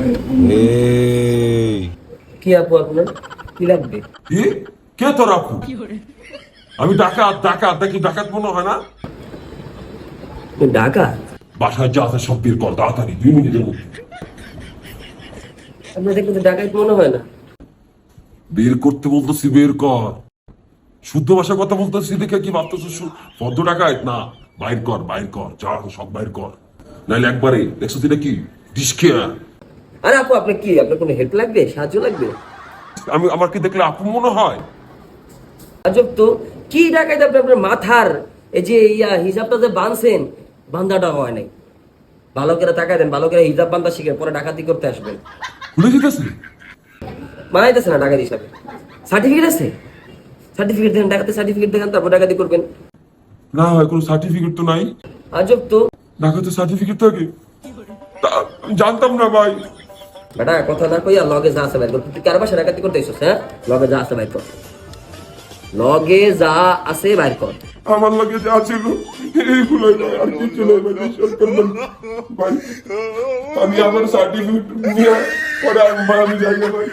এই। কি আপু আপনার? কি লাগবে? কি? কে তোর আপু? আমি ডাকাত ডাকাত দেখি ডাকাত মনে হয় না? বাসায় যা আছে সব বের কর তাড়াতাড়ি দুই মিনিটের মধ্যে। আপনার দেখলে তো ঢাকায় মনে হয় না। বের করতে বলতেছি বের কর। শুদ্ধ ভাষায় কথা বলতেছি দেখে কি ভাবতেছ? পদ্ম ডাকাত? না বাইর কর বাইর কর যা সব বাইর কর। নাইলে একবারে দেখছ এটা কি? ডিসকেয়া আরে আপু আপনার কি আপনার কোনো হেল্প লাগবে? সাহায্য লাগবে? আমি আমার কি দেখলে আপু মনে হয়। আজব তো কি ডাকাইতে আপনি আপনার মাথার এই যে ইয়া হিসাবটা যে বানছেন বান্দাটা হয় নাই। ভালো করে টাকা দেন ভালো করে হিসাব বান্ধা শিখেন পরে ডাকাতি করতে আসবেন ভুলে যেতেছি বানাইতেছে না ডাকাতি হিসাবে। সার্টিফিকেট আছে? সার্টিফিকেট দেন ডাকাতে সার্টিফিকেট দেখান তারপর ডাকাতি করবেন। না হয় কোনো সার্টিফিকেট তো নাই। আজব তো। ঢাকাতে সার্টিফিকেট থাকে জানতাম না ভাই। বেটা, কথা না কইয়া লগে যা আছে বাইর কর। তুই কার বাসা ডাকাতি করতে এসেছিস হ্যাঁ? লগে যা আছে বাইর কর। লগে যা আছে বাইর কর। আমার লগে যা ছিল এইগুলো আর কিছু নেই আমি আমার সার্টিফিকেট নিয়ে পরে আমি যাই ভাই।